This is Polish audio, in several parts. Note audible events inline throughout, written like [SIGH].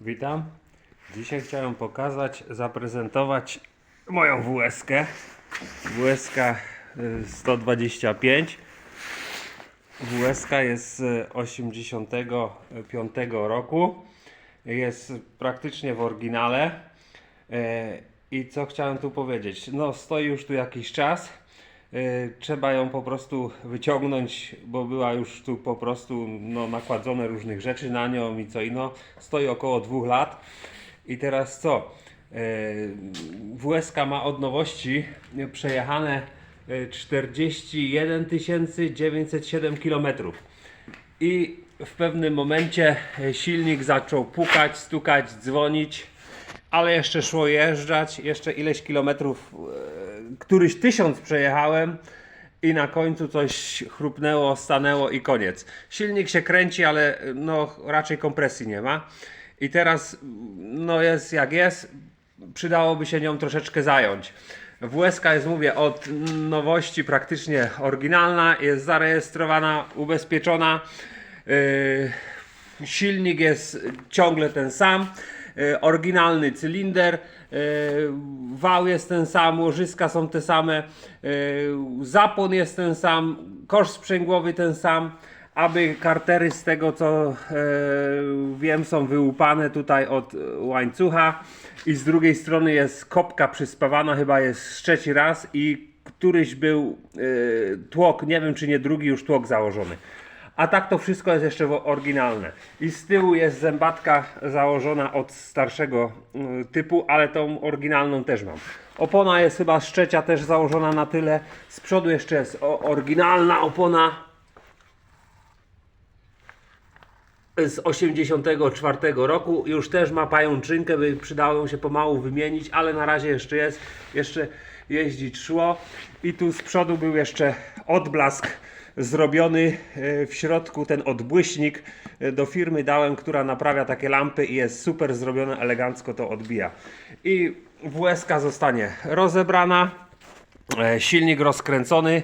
Witam. Dzisiaj chciałem pokazać, zaprezentować moją WSK. WSK y, 125. WSK jest z 85 roku. Jest praktycznie w oryginale. E, I co chciałem tu powiedzieć? No, stoi już tu jakiś czas. E, Trzeba ją po prostu wyciągnąć, bo była już tu po prostu no, nakładzone różnych rzeczy na nią i co inno. Stoi około dwóch lat. I teraz co? E, WSK ma od nowości przejechane e, 41 907 km. I w pewnym momencie e, silnik zaczął pukać, stukać, dzwonić, ale jeszcze szło jeżdżać, jeszcze ileś kilometrów, e, któryś tysiąc przejechałem i na końcu coś chrupnęło, stanęło i koniec. Silnik się kręci, ale e, no raczej kompresji nie ma. I teraz no jest jak jest, przydałoby się nią troszeczkę zająć. WSK jest, mówię, od nowości praktycznie oryginalna, jest zarejestrowana, ubezpieczona. Yy, silnik jest ciągle ten sam. Yy, oryginalny cylinder. Yy, wał jest ten sam, łożyska są te same. Yy, zapłon jest ten sam, kosz sprzęgłowy ten sam. Aby kartery z tego co e, wiem są wyłupane tutaj od e, łańcucha i z drugiej strony jest kopka przyspawana, chyba jest trzeci raz i któryś był e, tłok, nie wiem czy nie drugi już tłok założony. A tak to wszystko jest jeszcze oryginalne. I z tyłu jest zębatka założona od starszego y, typu, ale tą oryginalną też mam. Opona jest chyba z trzecia też założona na tyle. Z przodu jeszcze jest oryginalna opona z 84 roku. Już też ma pajączynkę, by przydało się pomału wymienić, ale na razie jeszcze jest. Jeszcze jeździć szło. I tu z przodu był jeszcze odblask zrobiony e, w środku, ten odbłyśnik e, do firmy dałem, która naprawia takie lampy i jest super zrobione, elegancko to odbija. I WSK zostanie rozebrana. E, Silnik rozkręcony.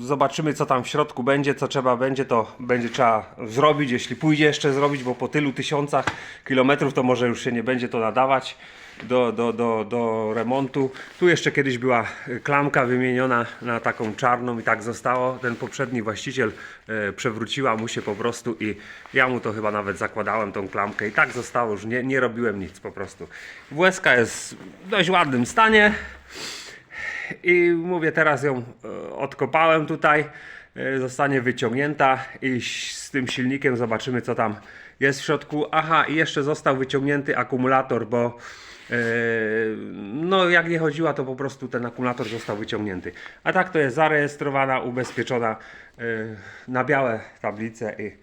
Zobaczymy, co tam w środku będzie, co trzeba będzie, to będzie trzeba zrobić, jeśli pójdzie jeszcze zrobić, bo po tylu tysiącach kilometrów to może już się nie będzie to nadawać do, do, do, do remontu. Tu jeszcze kiedyś była klamka wymieniona na taką czarną i tak zostało. Ten poprzedni właściciel e, przewróciła mu się po prostu i ja mu to chyba nawet zakładałem tą klamkę i tak zostało, już nie, nie robiłem nic po prostu. WSK jest w dość ładnym stanie. I mówię, teraz ją e, odkopałem tutaj, e, zostanie wyciągnięta i z tym silnikiem zobaczymy co tam jest w środku. Aha, i jeszcze został wyciągnięty akumulator, bo no jak nie chodziła, to po prostu ten akumulator został wyciągnięty. A tak to jest zarejestrowana, ubezpieczona e, na białe tablice i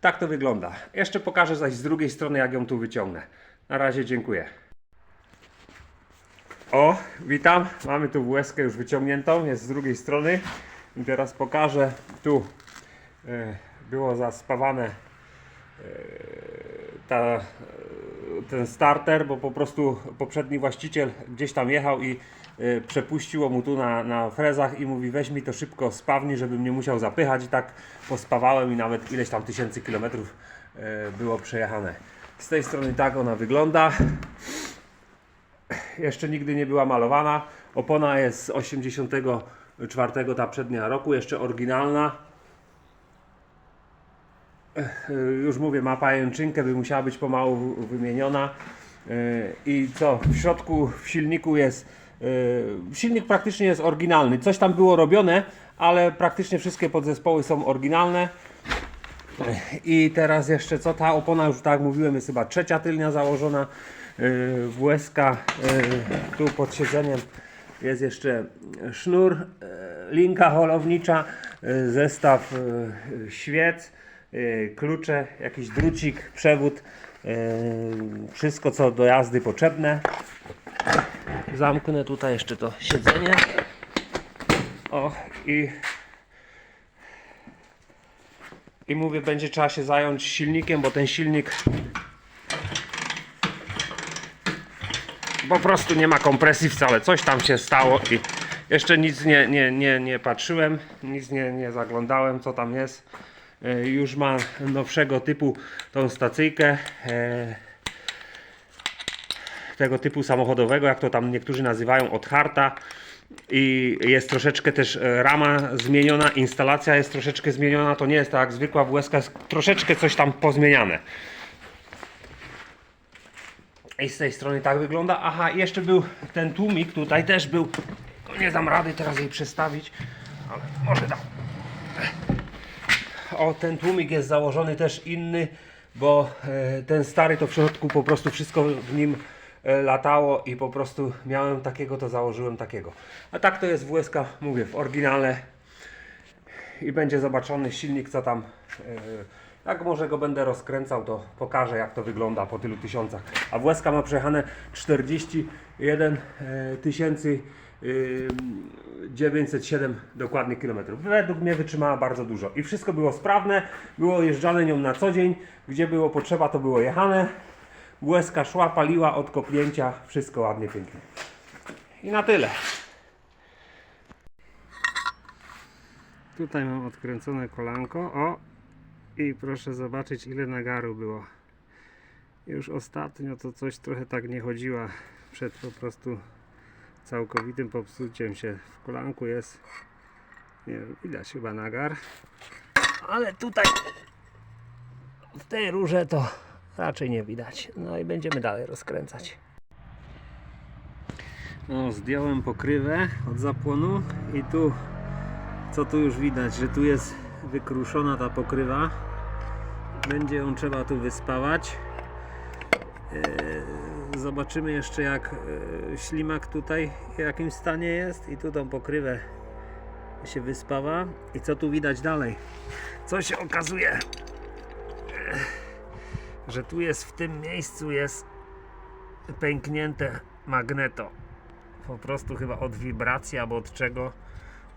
tak to wygląda. Jeszcze pokażę zaś z drugiej strony jak ją tu wyciągnę. Na razie dziękuję. O, witam. Mamy tu WSK już wyciągniętą, jest z drugiej strony. I teraz pokażę. Tu e, było zaspawane ta, ten starter, bo po prostu poprzedni właściciel gdzieś tam jechał i e, przepuściło mu tu na, na frezach i mówi weź mi to szybko spawni, żebym nie musiał zapychać i tak pospawałem i nawet ileś tam tysięcy kilometrów e, było przejechane. Z tej strony tak ona wygląda jeszcze nigdy nie była malowana. Opona jest z 84 ta przednia roku, jeszcze oryginalna. Już mówię, ma pajęczynkę, by musiała być pomału wymieniona. Y, I co? W środku w silniku jest. y, Silnik praktycznie jest oryginalny. Coś tam było robione, ale praktycznie wszystkie podzespoły są oryginalne. I teraz jeszcze co? Ta opona już tak jak mówiłem jest chyba trzecia tylnia założona. Yy, tu pod siedzeniem jest jeszcze sznur, linka holownicza, zestaw świec, klucze, jakiś drucik, przewód, yy, wszystko co do jazdy potrzebne. Zamknę tutaj jeszcze to siedzenie. O i I mówię, będzie trzeba się zająć silnikiem, bo ten silnik po prostu nie ma kompresji wcale. Coś tam się stało i jeszcze nic nie, nie, nie, nie patrzyłem, nic nie, nie zaglądałem, co tam jest. E, już ma nowszego typu tą stacyjkę. E, tego typu samochodowego, jak to tam niektórzy nazywają, od harta. I jest troszeczkę też e, rama zmieniona, instalacja jest troszeczkę zmieniona. To nie jest tak jak zwykła WSK, jest troszeczkę coś tam pozmieniane. I z tej strony tak wygląda. Aha, jeszcze był ten tłumik, tutaj też był. Nie dam rady teraz jej przestawić, ale może dam. O, ten tłumik jest założony też inny, bo e, ten stary to w środku po prostu wszystko w nim e, latało i po prostu miałem takiego, to założyłem takiego. A tak to jest WSK, mówię, w oryginale i będzie zobaczony silnik, co tam. e, Jak może go będę rozkręcał, to pokażę, jak to wygląda po tylu tysiącach. A WSK ma przejechane 41 e, tysięcy 907 dokładnie kilometrów. Według mnie wytrzymała bardzo dużo i wszystko było sprawne, było jeżdżane nią na co dzień, gdzie było potrzeba, to było jechane. WSK szła, paliła od kopnięcia, wszystko ładnie, pięknie. I na tyle. Tutaj mam odkręcone kolanko. O! I proszę zobaczyć ile nagaru było. Już ostatnio to coś trochę tak nie chodziła przed po prostu całkowitym popsuciem się. W kolanku jest nie wiem, widać chyba nagar. Ale tutaj w tej rurze to raczej nie widać. No i będziemy dalej rozkręcać. No, zdjąłem pokrywę od zapłonu i tu co tu już widać, że tu jest wykruszona ta pokrywa. Będzie ją trzeba tu wyspawać. Eee, Zobaczymy jeszcze jak e, ślimak tutaj w jakim stanie jest i tu tą pokrywę się wyspawa. I co tu widać dalej? Co się okazuje? Eee, Że tu jest w tym miejscu jest pęknięte magneto. Po prostu chyba od wibracji albo od czego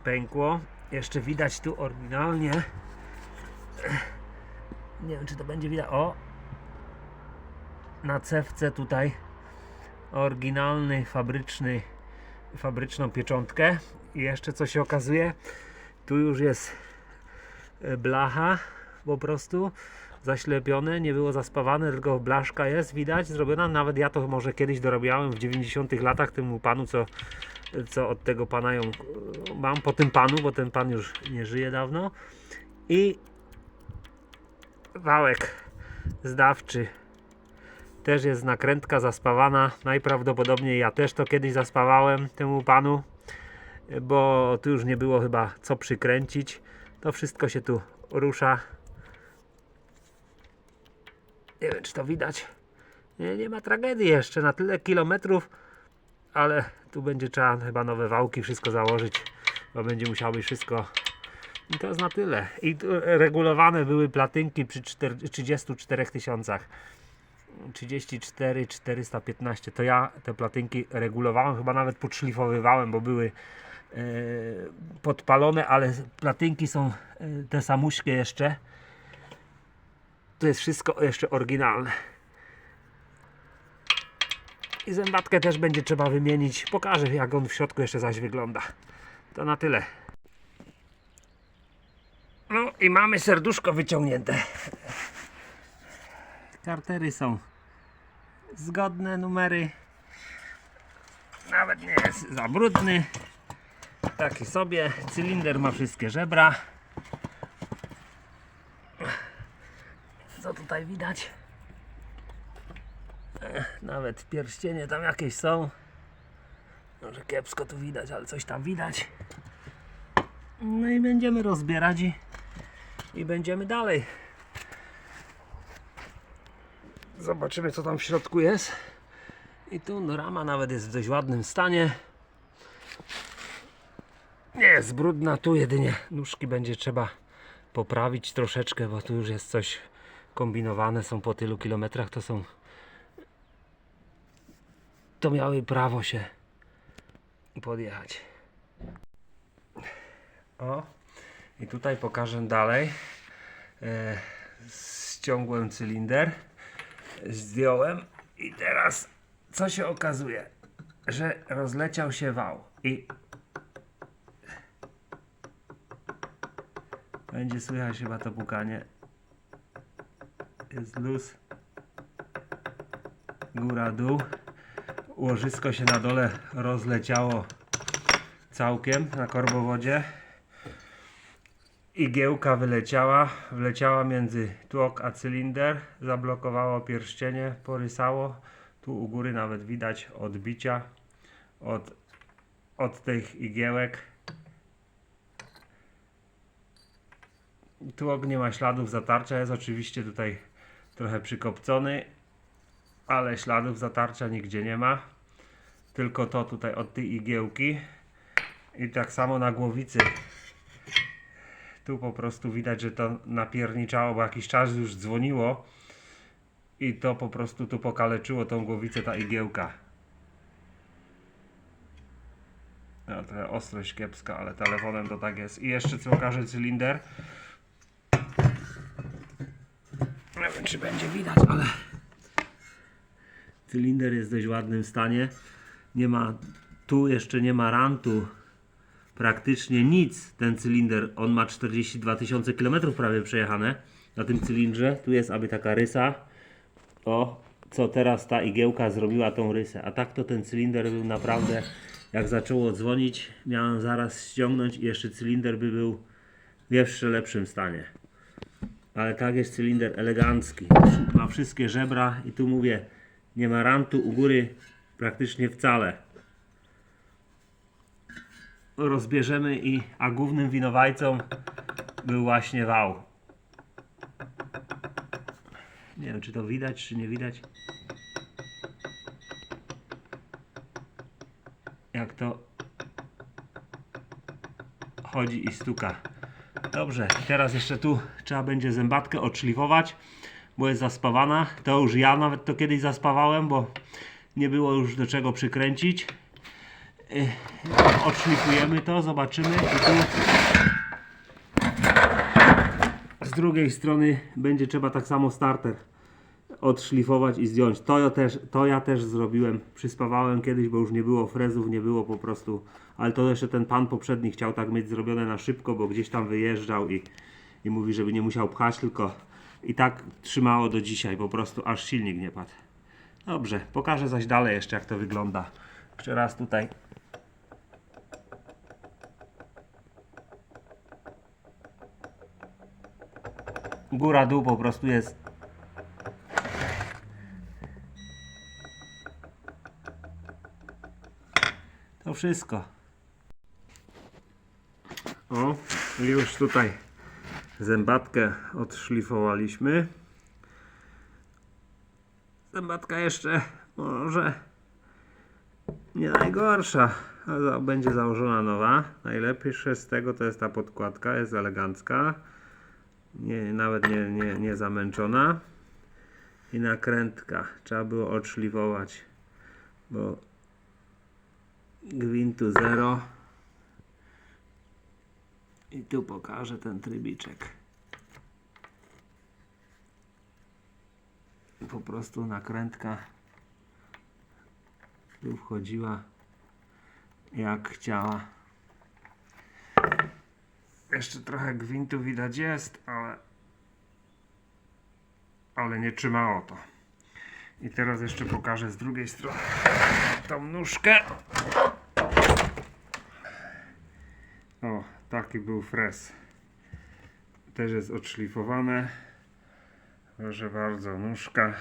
pękło. Jeszcze widać tu oryginalnie. Nie wiem czy to będzie widać. O! Na cewce tutaj oryginalny, fabryczny, fabryczną pieczątkę. I jeszcze co się okazuje, tu już jest e, blacha po prostu zaślepione, nie było zaspawane, tylko blaszka jest widać zrobiona. Nawet ja to może kiedyś dorabiałem w 90 latach temu panu, co, co od tego pana ją e, mam po tym panu, bo ten pan już nie żyje dawno. I wałek zdawczy też jest nakrętka zaspawana. Najprawdopodobniej ja też to kiedyś zaspawałem temu panu, bo tu już nie było chyba co przykręcić. To wszystko się tu rusza. Nie wiem, czy to widać. Nie, nie ma tragedii jeszcze na tyle kilometrów, ale tu będzie trzeba chyba nowe wałki, wszystko założyć, bo będzie musiało być wszystko. I to jest na tyle. I regulowane były platynki przy czter- 34 tysiącach. 34 415 to ja te platynki regulowałem, chyba nawet podszlifowywałem, bo były e, podpalone, ale platynki są e, te samuśkie jeszcze. To jest wszystko jeszcze oryginalne. I zębatkę też będzie trzeba wymienić. Pokażę jak on w środku jeszcze zaś wygląda. To na tyle. No i mamy serduszko wyciągnięte. Kartery są zgodne, numery. Nawet nie jest za brudny. Taki sobie. Cylinder ma wszystkie żebra. Co tutaj widać? Ech, Nawet pierścienie tam jakieś są. Może kiepsko tu widać, ale coś tam widać. No i będziemy rozbierać i, i będziemy dalej. Zobaczymy co tam w środku jest. I tu no, rama nawet jest w dość ładnym stanie. Nie jest brudna, tu jedynie nóżki będzie trzeba poprawić troszeczkę, bo tu już jest coś kombinowane, są po tylu kilometrach, to są to miały prawo się podjechać. O, i tutaj pokażę dalej. E, ściągłem cylinder zdjąłem i teraz co się okazuje, że rozleciał się wał i Będzie słychać chyba to pukanie. Jest luz. Góra, dół. Łożysko się na dole rozleciało całkiem na korbowodzie. Igiełka wyleciała, wleciała między tłok a cylinder, zablokowało pierścienie, porysało. Tu u góry nawet widać odbicia od, od tych igiełek. Tłok nie ma śladów zatarcia, jest oczywiście tutaj trochę przykopcony, ale śladów zatarcia nigdzie nie ma. Tylko to tutaj od tej igiełki. I tak samo na głowicy. Tu po prostu widać, że to napierniczało, bo jakiś czas już dzwoniło. I to po prostu tu pokaleczyło tą głowicę, ta igiełka. No, ostrość kiepska, ale telefonem to tak jest. I jeszcze co okaże cylinder. Nie wiem, czy będzie widać, ale cylinder jest w dość ładnym stanie. Nie ma, tu jeszcze nie ma rantu. Praktycznie nic. Ten cylinder, on ma 42 tysiące km prawie przejechane na tym cylindrze. Tu jest aby taka rysa. O, co teraz ta igiełka zrobiła tą rysę. A tak to ten cylinder był naprawdę, jak zaczęło dzwonić, miałem zaraz ściągnąć i jeszcze cylinder by był w jeszcze lepszym stanie. Ale tak jest cylinder elegancki. Ma wszystkie żebra i tu mówię, nie ma rantu u góry praktycznie wcale. Rozbierzemy i, a głównym winowajcą był właśnie wał. Nie wiem, czy to widać, czy nie widać. Jak to chodzi i stuka. Dobrze, teraz jeszcze tu trzeba będzie zębatkę odszlifować, bo jest zaspawana. To już ja nawet to kiedyś zaspawałem, bo nie było już do czego przykręcić. Odszlifujemy to, zobaczymy. I tu z drugiej strony będzie trzeba tak samo starter odszlifować i zdjąć. To ja też, to ja też zrobiłem. Przyspawałem kiedyś, bo już nie było frezów, nie było po prostu. Ale to jeszcze ten pan poprzedni chciał tak mieć zrobione na szybko, bo gdzieś tam wyjeżdżał i, i mówi, żeby nie musiał pchać, tylko i tak trzymało do dzisiaj, po prostu aż silnik nie padł. Dobrze, pokażę zaś dalej jeszcze jak to wygląda. Jeszcze raz tutaj góra dół po prostu jest. To wszystko. O już tutaj zębatkę odszlifowaliśmy. Zębatka jeszcze może nie najgorsza będzie założona nowa. Najlepsze z tego to jest ta podkładka jest elegancka nie, nawet nie, nie, nie zamęczona. I nakrętka. Trzeba było odszlifować bo gwintu 0 i tu pokażę ten trybiczek. Po prostu nakrętka tu wchodziła jak chciała jeszcze trochę gwintu widać jest, ale ale nie trzymało to. I teraz jeszcze pokażę z drugiej strony tą nóżkę. O, taki był frez. Też jest odszlifowane. Proszę bardzo, nóżka.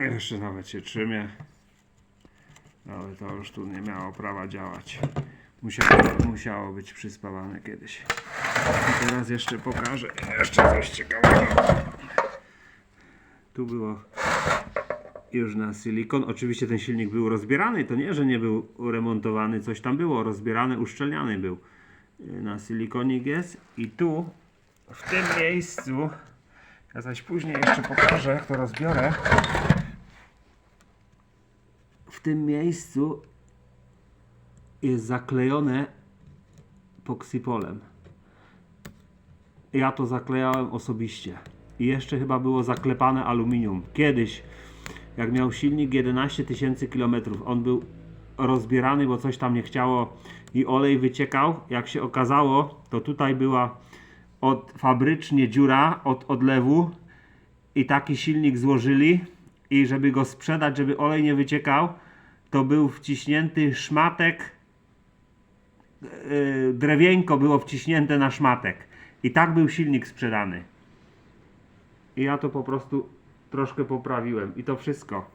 Jeszcze nawet się trzymie. Ale to już tu nie miało prawa działać. Musiało, musiało być przyspawane kiedyś. I teraz jeszcze pokażę jeszcze coś ciekawego. Tu było już na silikon. Oczywiście ten silnik był rozbierany. To nie, że nie był remontowany. Coś tam było. Rozbierany, uszczelniany był. Na silikonik jest. I tu, w tym miejscu, ja zaś później jeszcze pokażę, jak to rozbiorę tym miejscu jest zaklejone poksipolem. Ja to zaklejałem osobiście. I jeszcze chyba było zaklepane aluminium. Kiedyś jak miał silnik 11 tysięcy kilometrów. On był rozbierany, bo coś tam nie chciało i olej wyciekał. Jak się okazało, to tutaj była od fabrycznie dziura od odlewu i taki silnik złożyli i żeby go sprzedać, żeby olej nie wyciekał, to był wciśnięty szmatek yy, drewienko było wciśnięte na szmatek i tak był silnik sprzedany. I ja to po prostu troszkę poprawiłem i to wszystko.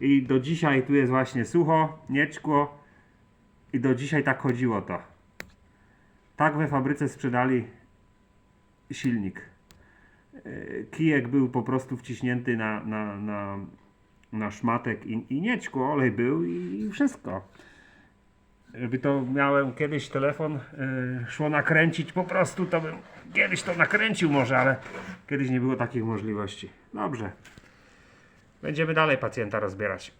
I do dzisiaj tu jest właśnie sucho, nieczkło i do dzisiaj tak chodziło to. Tak we fabryce sprzedali silnik. Yy, Kijek był po prostu wciśnięty na, na, na, na szmatek i, i nieczkło, olej był i, i wszystko. Jakby to miałem kiedyś telefon, yy, szło nakręcić po prostu, to bym kiedyś to nakręcił może, ale kiedyś nie było takich możliwości. Dobrze. Będziemy dalej pacjenta rozbierać.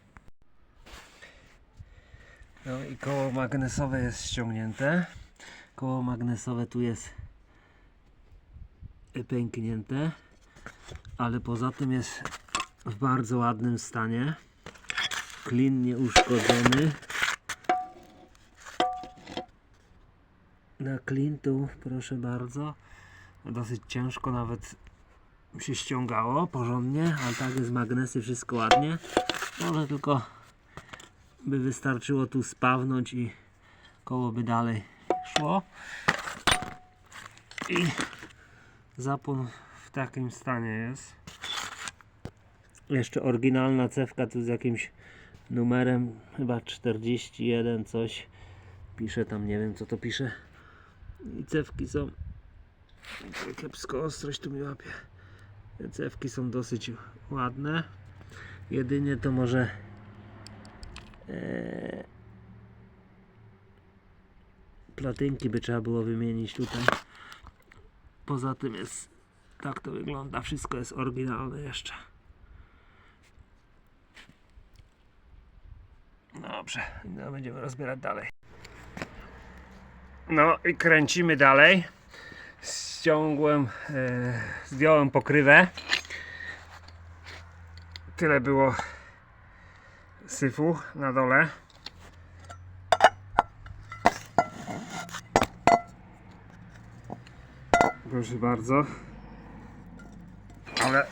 No i koło magnesowe jest ściągnięte. Koło magnesowe tu jest pęknięte, ale poza tym jest w bardzo ładnym stanie. Klin nieuszkodzony. Na klin tu, proszę bardzo, dosyć ciężko nawet się ściągało porządnie, ale tak jest magnesy, wszystko ładnie. Może tylko by wystarczyło tu spawnąć i koło by dalej szło. I zapłon w takim stanie jest. Jeszcze oryginalna cewka tu z jakimś numerem, chyba 41 coś. Pisze tam, nie wiem co to pisze. I cewki są kiepsko ostrość tu mi łapie. Te cewki są dosyć ładne. Jedynie to może e, platynki by trzeba było wymienić tutaj. Poza tym jest tak to wygląda. Wszystko jest oryginalne jeszcze. Dobrze, no będziemy rozbierać dalej. No i kręcimy dalej. Ściągłem, e, zdjąłem pokrywę. Tyle było syfu na dole. Proszę bardzo. Ale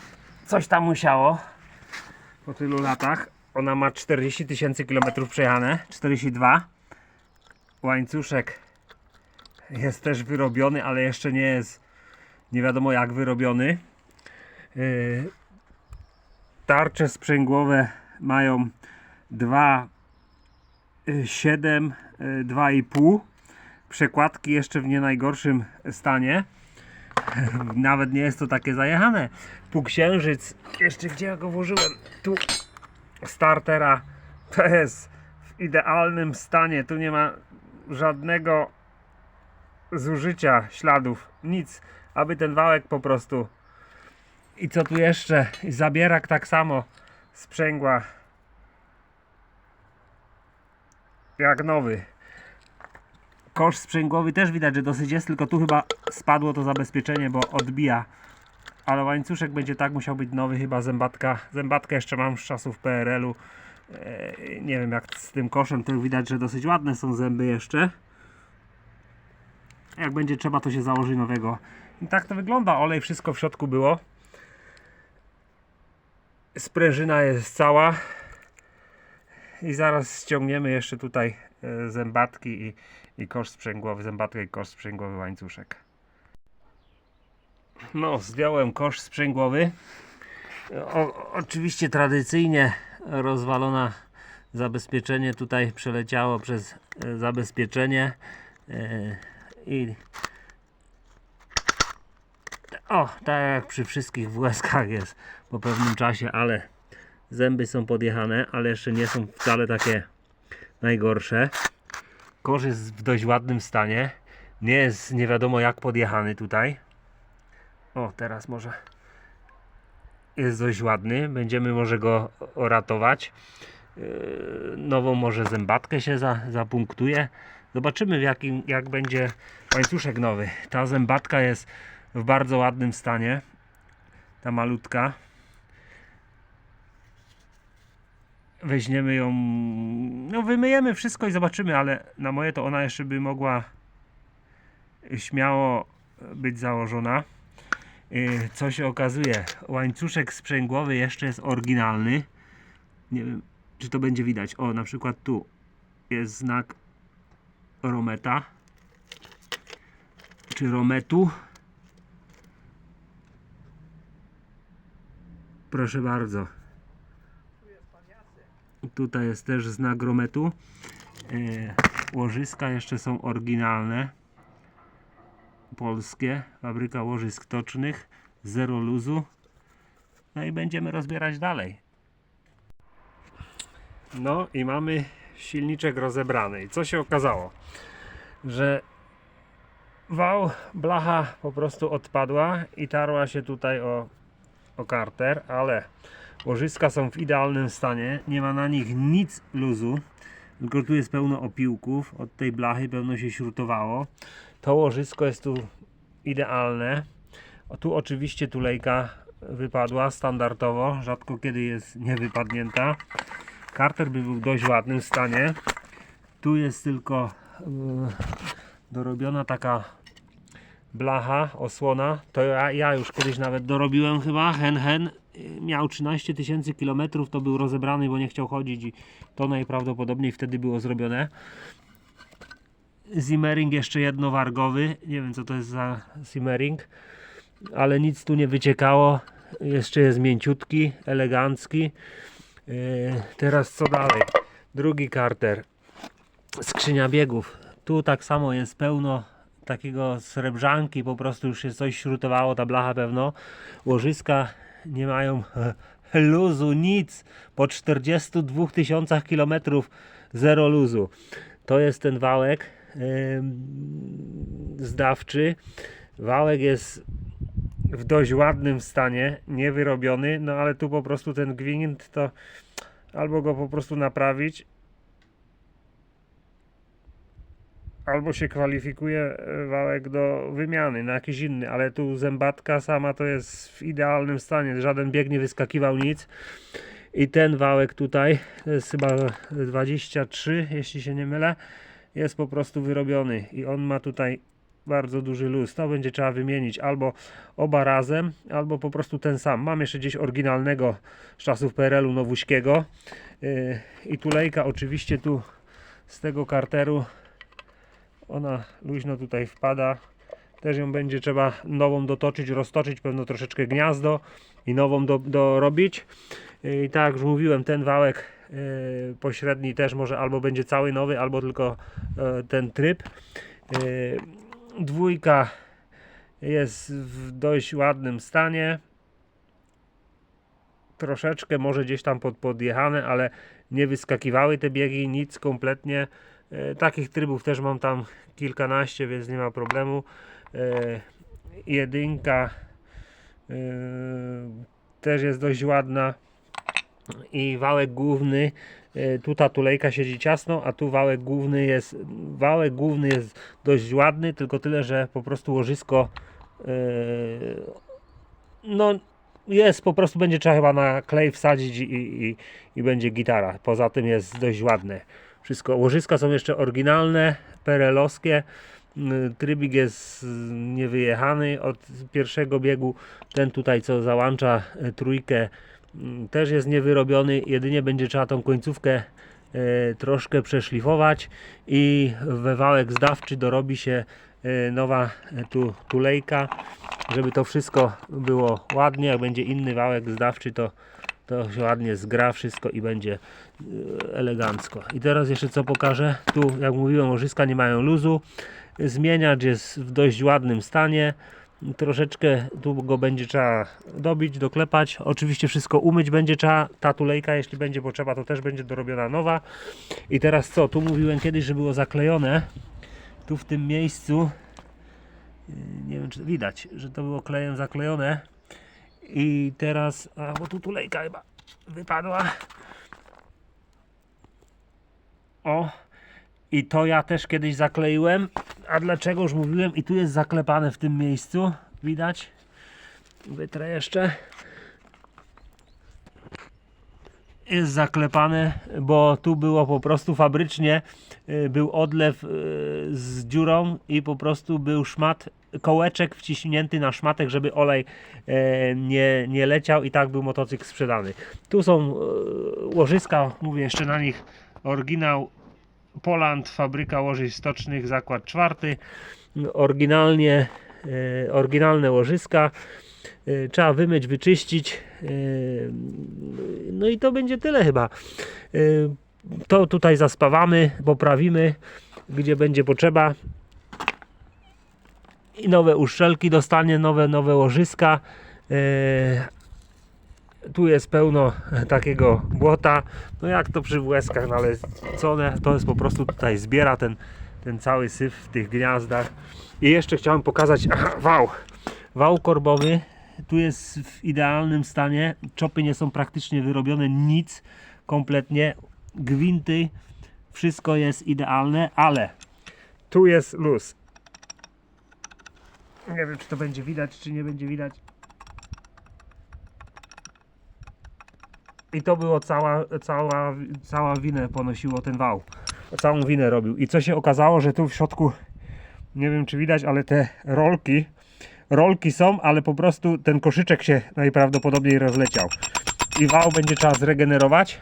coś tam musiało po tylu latach. Ona ma 40 tysięcy kilometrów przejechane, 42. Łańcuszek jest też wyrobiony, ale jeszcze nie jest nie wiadomo jak wyrobiony. Yy, Tarcze sprzęgłowe mają 2, 7, 2,5. Przekładki jeszcze w nie najgorszym stanie. [LAUGHS] Nawet nie jest to takie zajechane. Półksiężyc, jeszcze gdzie ja go włożyłem? Tu startera jest w idealnym stanie. Tu nie ma żadnego zużycia śladów, nic, aby ten wałek po prostu. I co tu jeszcze? Zabierak tak samo sprzęgła jak nowy. Kosz sprzęgłowy też widać, że dosyć jest, tylko tu chyba spadło to zabezpieczenie, bo odbija. Ale łańcuszek będzie tak musiał być nowy, chyba zębatka. Zębatkę jeszcze mam z czasów PRL-u. Eee, nie wiem jak z tym koszem, to widać, że dosyć ładne są zęby jeszcze. Jak będzie trzeba, to się założy nowego. I tak to wygląda. Olej, wszystko w środku było. Sprężyna jest cała. I zaraz ściągniemy jeszcze tutaj e, zębatki i, i kosz sprzęgłowy, zębatkę i kosz sprzęgłowy łańcuszek. No, zdjąłem kosz sprzęgłowy. O, oczywiście tradycyjnie rozwalona zabezpieczenie tutaj przeleciało przez e, zabezpieczenie e, i o, tak jak przy wszystkich WSK jest po pewnym czasie, ale zęby są podjechane, ale jeszcze nie są wcale takie najgorsze. Kosz jest w dość ładnym stanie. Nie jest nie wiadomo jak podjechany tutaj. O, teraz może jest dość ładny. Będziemy może go ratować. Yy, Nową może zębatkę się za, zapunktuje. Zobaczymy w jakim, jak będzie łańcuszek nowy. Ta zębatka jest w bardzo ładnym stanie. Ta malutka. weźmiemy ją, no wymyjemy wszystko i zobaczymy, ale na moje to ona jeszcze by mogła śmiało być założona. Yy, Co się okazuje, łańcuszek sprzęgłowy jeszcze jest oryginalny. Nie wiem, czy to będzie widać. O, na przykład tu jest znak Rometa czy Rometu. Proszę bardzo. Tutaj jest też znak Rometu. E, łożyska jeszcze są oryginalne. Polskie. Fabryka łożysk tocznych. Zero luzu. No i będziemy rozbierać dalej. No i mamy silniczek rozebrany. I co się okazało? Że wał, blacha po prostu odpadła i tarła się tutaj o, o karter, ale łożyska są w idealnym stanie, nie ma na nich nic luzu, tylko tu jest pełno opiłków, od tej blachy pełno się śrutowało. To łożysko jest tu idealne. O, tu oczywiście tulejka wypadła standardowo, rzadko kiedy jest niewypadnięta. Karter by był w dość ładnym stanie. Tu jest tylko yy, dorobiona taka blacha, osłona. To ja, ja już kiedyś nawet dorobiłem chyba. Hen Hen y, miał 13 tysięcy kilometrów, to był rozebrany, bo nie chciał chodzić i to najprawdopodobniej wtedy było zrobione. Zimmering jeszcze jednowargowy. Nie wiem co to jest za Zimmering, ale nic tu nie wyciekało. Jeszcze jest mięciutki, elegancki. Yy, teraz co dalej? Drugi karter. Skrzynia biegów. Tu tak samo jest pełno takiego srebrzanki, po prostu już się coś śrutowało, ta blacha pewno. Łożyska nie mają [LAUGHS] luzu, nic. Po 42 tysiącach kilometrów zero luzu. To jest ten wałek zdawczy. Wałek jest w dość ładnym stanie, niewyrobiony, no ale tu po prostu ten gwint to albo go po prostu naprawić, albo się kwalifikuje e, wałek do wymiany na jakiś inny, ale tu zębatka sama to jest w idealnym stanie, żaden bieg nie wyskakiwał nic i ten wałek tutaj, to jest chyba 23, jeśli się nie mylę, jest po prostu wyrobiony i on ma tutaj bardzo duży luz. To będzie trzeba wymienić albo oba razem, albo po prostu ten sam. Mam jeszcze gdzieś oryginalnego z czasów PRL-u nowuśkiego. Yy, I tulejka oczywiście tu z tego karteru ona luźno tutaj wpada. Też ją będzie trzeba nową dotoczyć, roztoczyć pewno troszeczkę gniazdo i nową do, dorobić. Yy, I tak jak już mówiłem, ten wałek pośredni też może albo będzie cały nowy, albo tylko yy, ten tryb. Yy, Dwójka jest w dość ładnym stanie. Troszeczkę może gdzieś tam pod, podjechane, ale nie wyskakiwały te biegi, nic kompletnie. E, takich trybów też mam tam kilkanaście, więc nie ma problemu. E, jedynka e, też jest dość ładna i wałek główny e, tu ta tulejka siedzi ciasno, a tu wałek główny jest wałek główny jest dość ładny, tylko tyle, że po prostu łożysko e, no jest, po prostu będzie trzeba chyba na klej wsadzić i, i, i będzie gitara. Poza tym jest dość ładne. Wszystko, łożyska są jeszcze oryginalne, perelowskie. Mm, Trybik jest mm, niewyjechany od pierwszego biegu. Ten tutaj, co załącza e, trójkę, też jest niewyrobiony. Jedynie będzie trzeba tą końcówkę e, troszkę przeszlifować i we wałek zdawczy dorobi się e, nowa e, tu tulejka, żeby to wszystko było ładnie. Jak będzie inny wałek zdawczy, to to się ładnie zgra wszystko i będzie elegancko. I teraz jeszcze co pokażę. Tu, jak mówiłem, łożyska nie mają luzu. Zmieniacz jest w dość ładnym stanie. Troszeczkę tu go będzie trzeba dobić, doklepać. Oczywiście wszystko umyć będzie trzeba. Ta tulejka, jeśli będzie potrzeba, to też będzie dorobiona nowa. I teraz co? Tu mówiłem kiedyś, że było zaklejone. Tu w tym miejscu yy, nie wiem czy widać, że to było klejem zaklejone. I teraz, a bo tu tulejka chyba wypadła. O, i to ja też kiedyś zakleiłem. A dlaczego już mówiłem? I tu jest zaklepane w tym miejscu. Widać? Wytrę jeszcze. jest zaklepane, bo tu było po prostu fabrycznie, y, był odlew y, z dziurą i po prostu był szmat, kołeczek wciśnięty na szmatek, żeby olej e, nie, nie leciał i tak był motocykl sprzedany. Tu są e, łożyska, mówię jeszcze na nich oryginał Poland, fabryka łożysk stocznych, zakład czwarty. Oryginalnie, e, oryginalne łożyska. E, Trzeba wymyć, wyczyścić. e, No i to będzie tyle chyba. To tutaj zaspawamy, poprawimy, gdzie będzie potrzeba. I nowe uszczelki dostanie, nowe, nowe łożyska. E, Tu jest pełno takiego błota. No jak to przy WS-kach, no ale co to jest po prostu tutaj zbiera ten, ten cały syf w tych gniazdach. I jeszcze chciałem pokazać aha, wał. Wał korbowy tu jest w idealnym stanie. Czopy nie są praktycznie wyrobione, nic kompletnie. Gwinty, wszystko jest idealne, ale tu jest luz. Nie wiem, czy to będzie widać, czy nie będzie widać. I to było cała, cała, cała winę ponosiło ten wał. Całą winę robił. I co się okazało, że tu w środku, nie wiem czy widać, ale te rolki, rolki są, ale po prostu ten koszyczek się najprawdopodobniej rozleciał. I wał będzie trzeba zregenerować.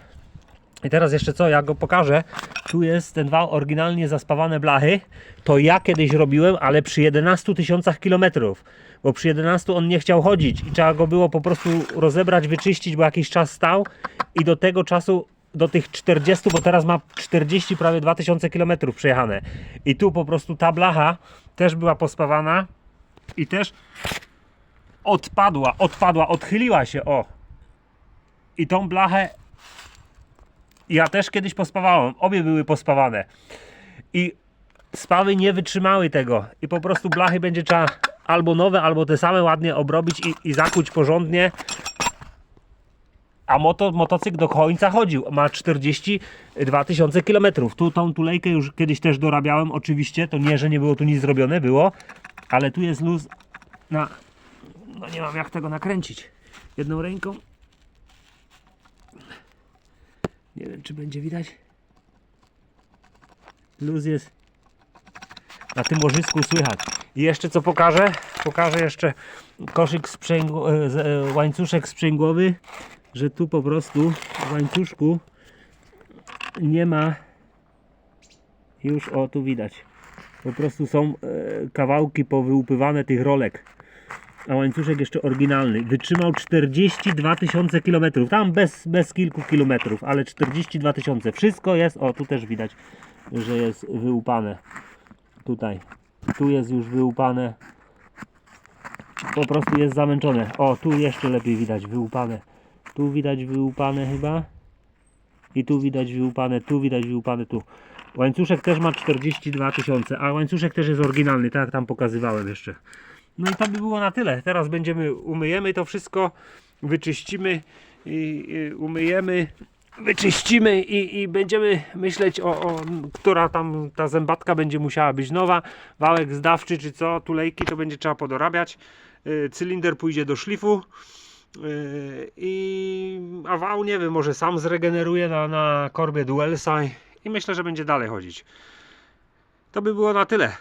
I teraz jeszcze co, ja go pokażę. Tu jest ten wał oryginalnie zaspawane blachy. To ja kiedyś robiłem, ale przy 11 tysiącach kilometrów. Bo przy 11 on nie chciał chodzić i trzeba go było po prostu rozebrać, wyczyścić, bo jakiś czas stał. I do tego czasu, do tych 40, bo teraz ma 40 prawie 2000 kilometrów przejechane. I tu po prostu ta blacha też była pospawana i też odpadła, odpadła, odchyliła się, o. I tą blachę ja też kiedyś pospawałem. Obie były pospawane. I spawy nie wytrzymały tego. I po prostu blachy będzie trzeba albo nowe, albo te same ładnie obrobić i, i zakuć porządnie. A moto, motocykl do końca chodził. Ma 42 tysiące kilometrów. Tu tą tulejkę już kiedyś też dorabiałem. Oczywiście to nie, że nie było tu nic zrobione. Było. Ale tu jest luz na... No nie mam jak tego nakręcić. Jedną ręką. Nie wiem, czy będzie widać. Luz jest na tym łożysku słychać. I jeszcze co pokażę? Pokażę jeszcze koszyk sprzęgło, e, e, łańcuszek sprzęgłowy, że tu po prostu w łańcuszku nie ma już o tu widać. Po prostu są e, kawałki powyłupywane tych rolek. A łańcuszek jeszcze oryginalny. Wytrzymał 42 tysiące kilometrów. Tam bez, bez kilku kilometrów, ale 42 tysiące. Wszystko jest, o tu też widać, że jest wyłupane. Tutaj. Tu jest już wyłupane. Po prostu jest zamęczone. O, tu jeszcze lepiej widać wyłupane. Tu widać wyłupane chyba. I tu widać wyłupane, tu widać wyłupane, tu. Łańcuszek też ma 42 tysiące, a łańcuszek też jest oryginalny, tak jak tam pokazywałem jeszcze. No i to by było na tyle. Teraz będziemy, umyjemy to wszystko, wyczyścimy i, i umyjemy, wyczyścimy i, i będziemy myśleć o, o, która tam ta zębatka będzie musiała być nowa, wałek zdawczy czy co, tulejki to będzie trzeba podorabiać, Yy, cylinder pójdzie do szlifu. Yy, I a wał nie wiem, może sam zregeneruje na, na korbie Duelsa i- i myślę, że będzie dalej chodzić. To by było na tyle.